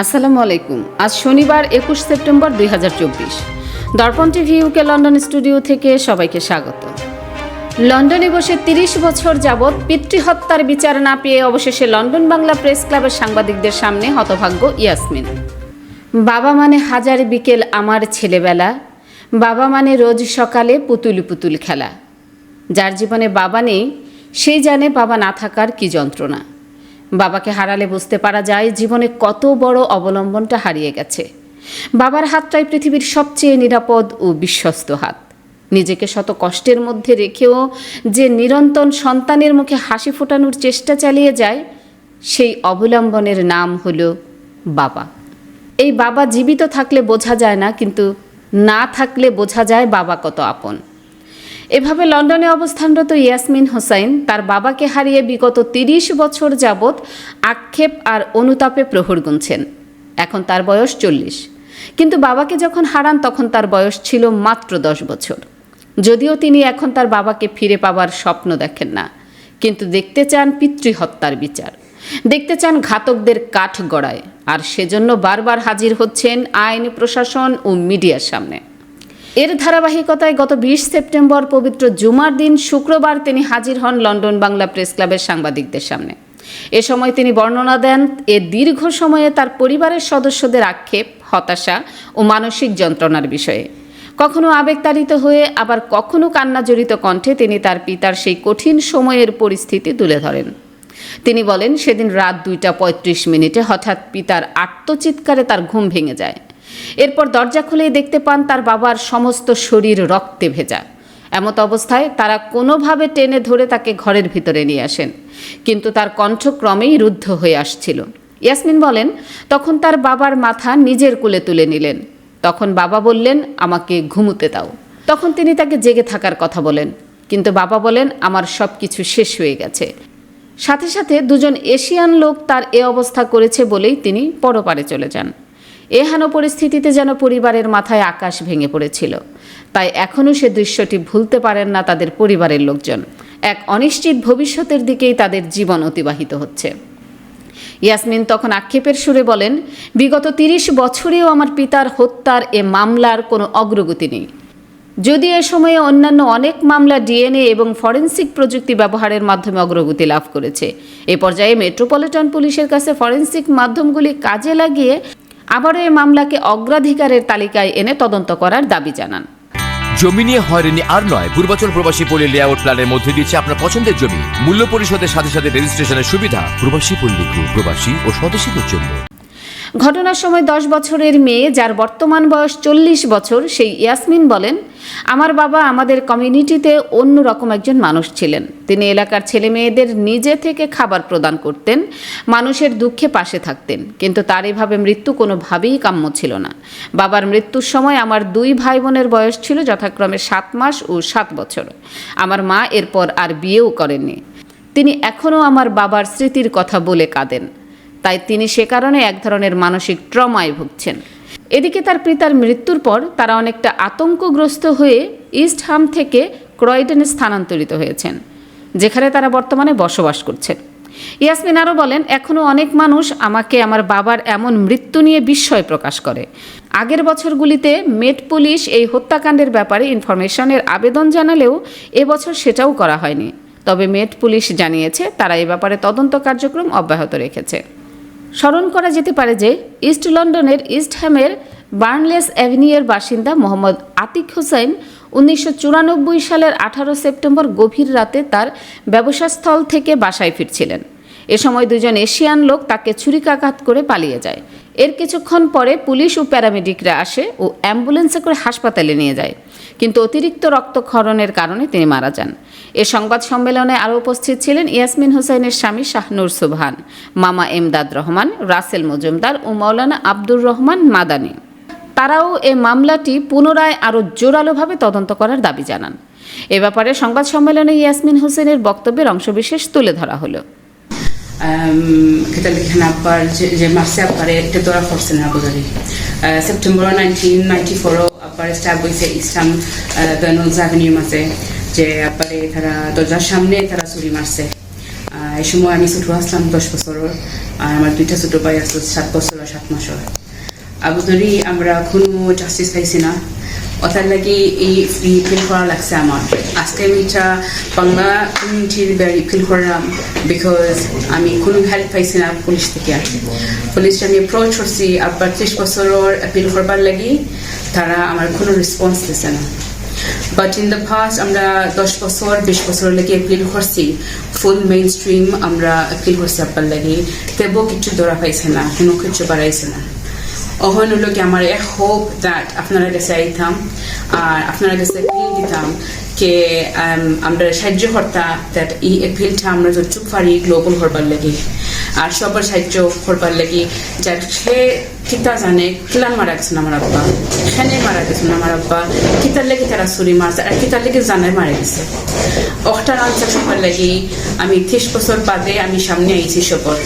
আসসালামু আলাইকুম। আজ শনিবার একুশ সেপ্টেম্বর দুই হাজার চব্বিশ। দর্পণ টিভি ইউকে লন্ডন স্টুডিও থেকে সবাইকে স্বাগত। লন্ডনে বসে তিরিশ বছর যাবৎ পিতৃহত্যার বিচার না পেয়ে অবশেষে লন্ডন বাংলা প্রেস ক্লাবের সাংবাদিকদের সামনে হতভাগ্য ইয়াসমিন। বাবা মানে হাজার বিকেল আমার ছেলেবেলা, বাবা মানে রোজ সকালে পুতুল পুতুল খেলা। যার জীবনে বাবা নেই সেই জানে বাবা না থাকার কি যন্ত্রণা। বাবাকে হারালে বুঝতে পারা যায় জীবনে কত বড় অবলম্বনটা হারিয়ে গেছে। বাবার হাতটাই পৃথিবীর সবচেয়ে নিরাপদ ও বিশ্বস্ত হাত। নিজেকে শত কষ্টের মধ্যে রেখেও যে নিরন্তর সন্তানের মুখে হাসি ফোটানোর চেষ্টা চালিয়ে যায়, সেই অবলম্বনের নাম হল বাবা। এই বাবা জীবিত থাকলে বোঝা যায় না, কিন্তু না থাকলে বোঝা যায় বাবা কত আপন। এভাবে লন্ডনে অবস্থানরত ইয়াসমিন হোসাইন তার বাবাকে হারিয়ে বিগত তিরিশ বছর যাবৎ আক্ষেপ আর অনুতাপে প্রহর গুনছেন। এখন তার বয়স চল্লিশ। কিন্তু বাবাকে যখন হারান তখন তার বয়স ছিল মাত্র দশ বছর। যদিও তিনি এখন তার বাবাকে ফিরে পাবার স্বপ্ন দেখেন না। কিন্তু দেখতে চান পিতৃহত্যার বিচার। দেখতে চান ঘাতকদের কাঠ গড়ায় আর সেজন্য বারবার হাজির হচ্ছেন আইন, প্রশাসন ও মিডিয়ার সামনে। এর ধারাবাহিকতায় গত বিশ সেপ্টেম্বর পবিত্র জুমার দিন শুক্রবার তিনি হাজির হন লন্ডন বাংলা প্রেস ক্লাবের সাংবাদিকদের সামনে। এ সময় তিনি বর্ণনা দেন, এ দীর্ঘ সময়ে তার পরিবারের সদস্যদের আক্ষেপ, হতাশা ও মানসিক যন্ত্রণার বিষয়ে। কখনো আবেগতাড়িত হয়ে, আবার কখনো কান্নাজড়িত কণ্ঠে তিনি তার পিতার সেই কঠিন সময়ের পরিস্থিতি তুলে ধরেন। তিনি বলেন, সেদিন রাত দুইটা পঁয়ত্রিশ মিনিটে হঠাৎ পিতার আত্মচিৎকারে তার ঘুম ভেঙে যায়। এরপর দরজা খুলেই দেখতে পান তার বাবার সমস্ত শরীর রক্তে ভেজা। এমত অবস্থায় তারা কোনোভাবে টেনে ধরে তাকে ঘরের ভিতরে নিয়ে আসেন। কিন্তু তার কণ্ঠ ক্রমেই রুদ্ধ হয়ে আসছিল। ইয়াসমিন বলেন, তখন তার বাবার মাথা নিজের কোলে তুলে নিলেন। তখন বাবা বললেন, আমাকে ঘুমুতে দাও। তখন তিনি তাকে জেগে থাকার কথা বলেন। কিন্তু বাবা বলেন, আমার সব কিছু শেষ হয়ে গেছে। সাথে সাথে দুজন এশিয়ান লোক তার এ অবস্থা করেছে বলেই তিনি পরপারে চলে যান। এহেন পরিস্থিতিতে যেন পরিবারের মাথায় আকাশ ভেঙে পড়েছিল। তাই এখনও সে দৃশ্যটি ভুলতে পারেন না তাদের পরিবারের লোকজন। এক অনিশ্চিত ভবিষ্যতের দিকেই তাদের জীবন অতিবাহিত হচ্ছে। ইয়াসমিন তখন আক্ষেপের সুরে বলেন, বিগত তিরিশ বছরেও আমার পিতার হত্যার এ মামলার কোনো অগ্রগতি নেই। যদি এ সময়ে অন্যান্য অনেক মামলা ডিএনএ এবং ফরেন্সিক প্রযুক্তি ব্যবহারের মাধ্যমে অগ্রগতি লাভ করেছে, এ পর্যায়ে মেট্রোপলিটন পুলিশের কাছে ফরেন্সিক মাধ্যমগুলি কাজে লাগিয়ে আবারও এই মামলাকে অগ্রাধিকারের তালিকায় এনে তদন্ত করার দাবি জানান। জমি নিয়ে হয়রানি আর নয়, পূর্বাচল প্রবাসী পল্লী লেআউট প্ল্যানের মধ্যে দিচ্ছে আপনার পছন্দের জমি। মূল্য পরিশোধের সাথে সাথে রেজিস্ট্রেশনের সুবিধা। প্রবাসী পল্লী প্রবাসী ও স্বদেশীদের জন্য। ঘটনার সময় দশ বছরের মেয়ে, যার বর্তমান বয়স চল্লিশ বছর, সেই ইয়াসমিন বলেন, আমার বাবা আমাদের কমিউনিটিতে অন্য রকম একজন মানুষ ছিলেন। তিনি এলাকার ছেলে মেয়েদের নিজে থেকে খাবার প্রদান করতেন, মানুষের দুঃখে পাশে থাকতেন। কিন্তু তার এভাবে মৃত্যু কোনোভাবেই কাম্য ছিল না। বাবার মৃত্যুর সময় আমার দুই ভাই বোনের বয়স ছিল যথাক্রমে সাত মাস ও সাত বছর। আমার মা এরপর আর বিয়েও করেননি। তিনি এখনও আমার বাবার স্মৃতির কথা বলে কাঁদেন। তাই তিনি সে কারণে এক ধরনের মানসিক ট্রমায় ভুগছেন। এদিকে তার পিতার মৃত্যুর পর তারা অনেকটা আতঙ্কগ্রস্ত হয়ে ইস্ট হাম থেকে ক্রয়ডেনে স্থানান্তরিত হয়েছেন, যেখানে তারা বর্তমানে বসবাস করছেন। ইয়াসমিন আরও বলেন এখনও অনেক মানুষ আমাকে আমার বাবার এমন মৃত্যু নিয়ে বিস্ময় প্রকাশ করে। আগের বছরগুলিতে মেট পুলিশ এই হত্যাকাণ্ডের ব্যাপারে ইনফরমেশনের আবেদন জানালেও এবছর সেটাও করা হয়নি। তবে মেট পুলিশ জানিয়েছে, তারা এ ব্যাপারে তদন্ত কার্যক্রম অব্যাহত রেখেছে। স্মরণ করা যেতে পারে যে ইস্ট লন্ডনের ইস্টহ্যামের বার্নলেস অ্যাভিনিউয়ের বাসিন্দা মোহাম্মদ আতিক হোসেন উনিশশো চুরানব্বই সালের আঠারো সেপ্টেম্বর গভীর রাতে তার ব্যবসাস্থল থেকে বাসায় ফিরছিলেন। এ সময় দুজন এশিয়ান লোক তাকে ছুরিকাঘাত করে পালিয়ে যায়। এর কিছুক্ষণ পরে পুলিশ ও প্যারামেডিকরা আসে ও অ্যাম্বুলেন্সে করে হাসপাতালে নিয়ে যায়। কিন্তু অতিরিক্ত রক্তক্ষরণের কারণে তিনি মারা যান। এ সংবাদ সম্মেলনে আরও উপস্থিত ছিলেন ইয়াসমিন হোসেনের স্বামী শাহনুর সুবহান, মামা এমদাদ রহমান, রাসেল মজুমদার ও মৌলানা আব্দুর রহমান মাদানী। তারাও এ মামলাটি পুনরায় আরও জোরালোভাবে তদন্ত করার দাবি জানান। এ ব্যাপারে সংবাদ সম্মেলনে ইয়াসমিন হোসেনের বক্তব্যের অংশবিশেষ তুলে ধরা হলো। Je masih apa itu tu orang force na bozari September 1994 apa establish Islam Donald's Avenue মাসে যে আপারে তারা দরজার সামনে তারা চুরি মারছে এই সময় আমি ছোটো আসলাম দশ বছরের আর আমার দুইটা ছোটো ভাই আছে সাত বছর আর সাত মাসের আবুধারি আমরা কোনো জাস্টিস পাইছি না ওটার লাগি এই ফিল করা লাগছে আমার। আজকে আমি এটা বাংলা কমিউনিটির ফিল করলাম বিকজ আমি কোনো হেল্প পাইছি না পুলিশ থেকে। আর পুলিশ আমি অ্যাপ্রোচ করছি আবার ত্রিশ বছরের অ্যাপিল করবার লাগি, তারা আমার কোনো রেসপন্স দিছে না। বাট ইন দ্য পাস্ট আমরা দশ বছর, বিশ বছর লাগে অ্যাপিল করছি। ফুল মেইন স্ট্রিম আমরা অ্যাপিল করছি আপনার লাগে। তেবও কিছু ধরা পাইছে না, কোনো কিছু বাড়াইছে না। অহন হলো কি আমার এ হোপ দ্যাট আপনারা কাছে আইতাম, আর আপনারা কাছে ফিল দিতাম কে আমরা সাহায্য করতা দ্যাট এই অ্যাপিলটা আমরা চুপ পারি গ্লোবাল হরবার লাগে। আর সবার সাহায্য করবার লাগি, যার সে কিতা জানে, কিলান মারা গেছেন আমার আব্বা? এখানে মারা গেছেন আমার আব্বা? কিতার লেগে তারা ছুরি মারছে, আর কিতার লেগে জানে মারা গেছে। অকটার আনসার করবার লাগে, আমি ত্রিশ বছর বাদে আমি সামনে আইছি সবর।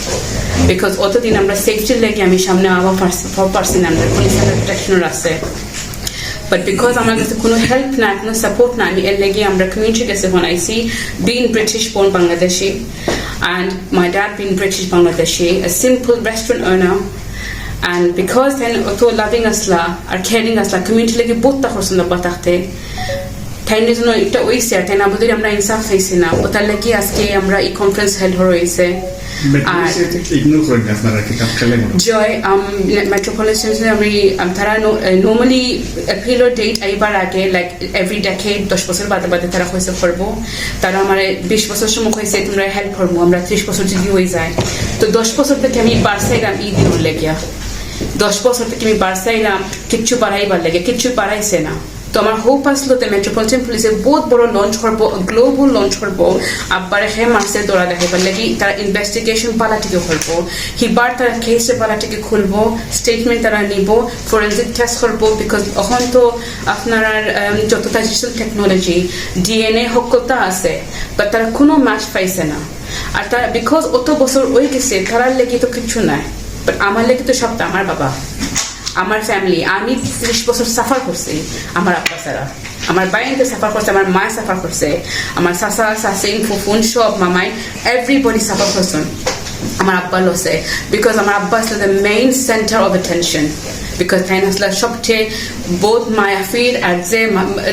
বিকজ অতদিন আমরা সেফটির লেগে, আমি সামনে আবার পারছি না, আমরা পুলিশের প্রোটেকশনের আছে। বাট বিকজ আমার কাছে কোনো হেল্প না কোনো সাপোর্ট না আমি এর লেগে আমরা কমিউনিটির কাছে বানাইছি been British born Bangladeshi and my dad being British Bangladeshi, a simple restaurant owner. And because then অত loving আসলা আর caring আসলা community লেগে বহুত করছেন আব্বা থাকতে তাই জন্য এটা ওইছে তাই না বুঝলি আমরা ইনসাফ পাইছি না ওটার লাগি আজকে আমরা এই কনফারেন্স হেল্ড হয়েছে জয় আমি তারা নর্মালি এপ্রিলের ডেট এইবার আগে লাইক এভরি ডেকেড দশ বছর বাদে বাদে তারা হয়েছে করব তারা আমার বিশ বছর সময় হয়েছে তোমরা হেল্প করব আমরা ত্রিশ বছর যদি হয়ে যায় তো দশ বছর থেকে আমি বাড়ছাইলাম ঈদ দিনের লেগিয়া দশ বছর থেকে আমি বাড়ছাইলাম কিচ্ছু বাড়াইবার লেগে কিচ্ছু বাড়াইছে না তো আমার হোপ আসলো যে মেট্রোপলিটন পুলিশে বহুত বড় লঞ্চ করব গ্লোবাল লঞ্চ করব আব্বার হে মাসে দৌড়া দেখাইবার লাগি তারা ইনভেস্টিগেশন পালাটিকে করব হিবার তারা কেসে পালাটিকে খুলবো স্টেটমেন্ট তারা নিব ফরেন্সিক টেস্ট করব বিকজ এখন তো আপনার যতটা ডিজিটাল টেকনোলজি ডিএনএ হকতা আছে বাট তারা কোনো ম্যাচ পাইছে না। আর তারা বিকজ অত বছর ওই গেছে তারার লেগে তো কিছু নাই। বাট আমার লেগে তো সবটা আমার বাবা। আমার ফ্যামিলি আমি ত্রিশ বছর সাফার করছি, আমার আব্বা ছাড়া। আমার বাইনকে সাফার করছে, আমার মা সাফার করছে, আমার সাসা সাসিন ফুফুন সব মামাই এভরিবডি সাফার করছেন আমার আব্বা লসে বিকজ আমার আব্বা আসলে the main centre of attention তাই আসলে সবচেয়ে বোধ মায়াফির আর যে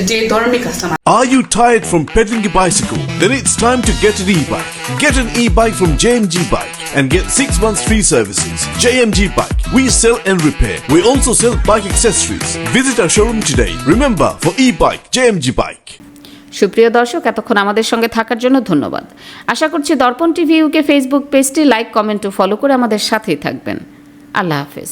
যে ধর্মিক আসলাম Are you tired from pedaling a bicycle? Then it's time to get an e-bike. Get an e-bike from JMG Bike and get 6 months free services. JMG Bike. We sell and repair. We also sell bike accessories. Visit our showroom today. Remember, for e-bike, JMG Bike. সুপ্রিয় দর্শক এতক্ষণ আমাদের সঙ্গে থাকার জন্য ধন্যবাদ আশা করছি দর্পণ টিভি ইউকে ফেসবুক পেজটি লাইক কমেন্ট ও ফলো করে আমাদের সাথেই থাকবেন আল্লাহ হাফেজ